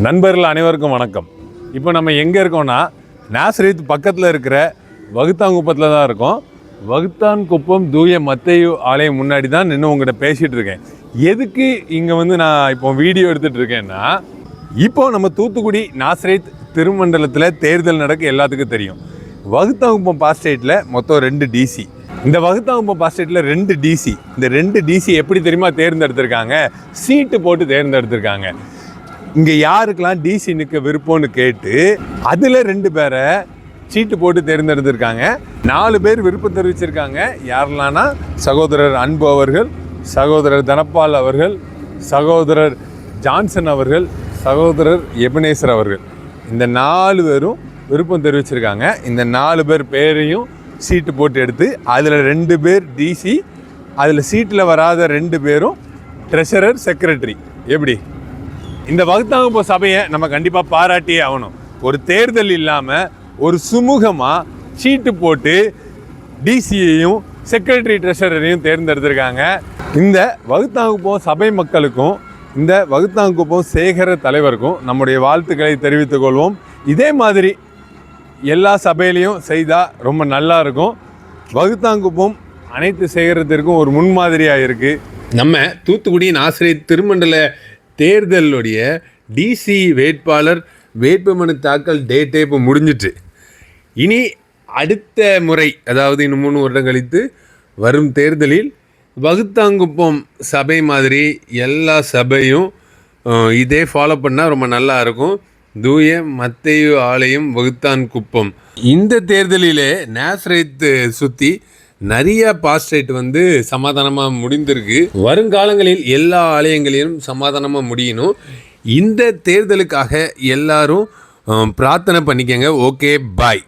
நண்பர்கள் அனைவருக்கும் வணக்கம். இப்போ நம்ம எங்கே இருக்கோம்னா நாசரித் பக்கத்தில் இருக்கிற வகுத்தாங்குப்பத்தில் தான் இருக்கோம். வகுத்தான் குப்பம் தூய மத்தையு ஆலயம் முன்னாடி தான் நின்று உங்கள்கிட்ட பேசிகிட்டு இருக்கேன். எதுக்கு இங்கே வந்து நான் இப்போ வீடியோ எடுத்துகிட்டு இருக்கேன்னா இப்போ நம்ம தூத்துக்குடி நாசரேத் திருமண்டலத்தில் தேர்தல் நடக்க எல்லாத்துக்கும் தெரியும். வகுத்தாங்குப்பம் பாஸ்டேட்டில் மொத்தம் ரெண்டு டிசி இந்த வகுத்தாங்குப்பம் பாஸ்டேட்டில் ரெண்டு டிசி இந்த ரெண்டு டிசி எப்படி தெரியுமா தேர்ந்தெடுத்திருக்காங்க? சீட்டு போட்டு தேர்ந்தெடுத்திருக்காங்க. இங்கே யாருக்கெல்லாம் டிசி நிற்க விருப்பம்னு கேட்டு அதில் ரெண்டு பேரை சீட்டு போட்டு தேர்ந்தெடுத்திருக்காங்க. நாலு பேர் விருப்பம் தெரிவிச்சிருக்காங்க. யாரெல்லாம்னா சகோதரர் அன்பு அவர்கள் சகோதரர் தனப்பால் அவர்கள் சகோதரர் ஜான்சன் அவர்கள் சகோதரர் எபனேசர் அவர்கள். இந்த நாலு பேரும் விருப்பம் தெரிவிச்சிருக்காங்க. இந்த நாலு பேர் பேரையும் சீட்டு போட்டு எடுத்து அதில் ரெண்டு பேர் டிசி அதில் சீட்டில் வராத ரெண்டு பேரும் ட்ரெஷரர் செக்ரட்டரி எப்படி? இந்த வகுத்தாங்குப்போ சபையை நம்ம கண்டிப்பாக பாராட்டியே ஆகணும். ஒரு தேர்தல் இல்லாமல் ஒரு சுமூகமாக சீட்டு போட்டு டிசியையும் செக்ரட்டரி ட்ரெஷரரையும் தேர்ந்தெடுத்திருக்காங்க. இந்த வகுத்தாங்குப்பம் சபை மக்களுக்கும் இந்த வகுத்தாங்குப்பம் சேகர தலைவருக்கும் நம்முடைய வாழ்த்துக்களை தெரிவித்துக் கொள்வோம். இதே மாதிரி எல்லா சபையிலையும் செய்தால் ரொம்ப நல்லா இருக்கும். வகுத்தாங்குப்பம் அனைத்து சேகரத்திற்கும் ஒரு முன்மாதிரியாக இருக்குது நம்ம தூத்துக்குடியின் ஆசிரியர் திருமண்டல தேர்தலுடைய டிசி வேட்பாளர் வேட்புமனு தாக்கல் டேட்டே இப்போ முடிஞ்சிட்டு. இனி அடுத்த முறை அதாவது இன்னும் மூணு வருடம் கழித்து வரும் தேர்தலில் வகுத்தாங்குப்பம் சபை மாதிரி எல்லா சபையும் இதே ஃபாலோ பண்ணால் ரொம்ப நல்லா இருக்கும். தூய மத்தேயு ஆலயம் வகுத்தான் குப்பம் இந்த தேர்தலிலே நேசரைத்து சுற்றி நிறைய பாஸ்டேட் வந்து சமாதானமாக முடிந்திருக்கு. வருங்காலங்களில் எல்லா ஆலயங்களிலும் சமாதானமாக முடியணும். இந்த தேர்தலுக்காக எல்லாரும் பிரார்த்தனை பண்ணிக்கங்க. Okay bye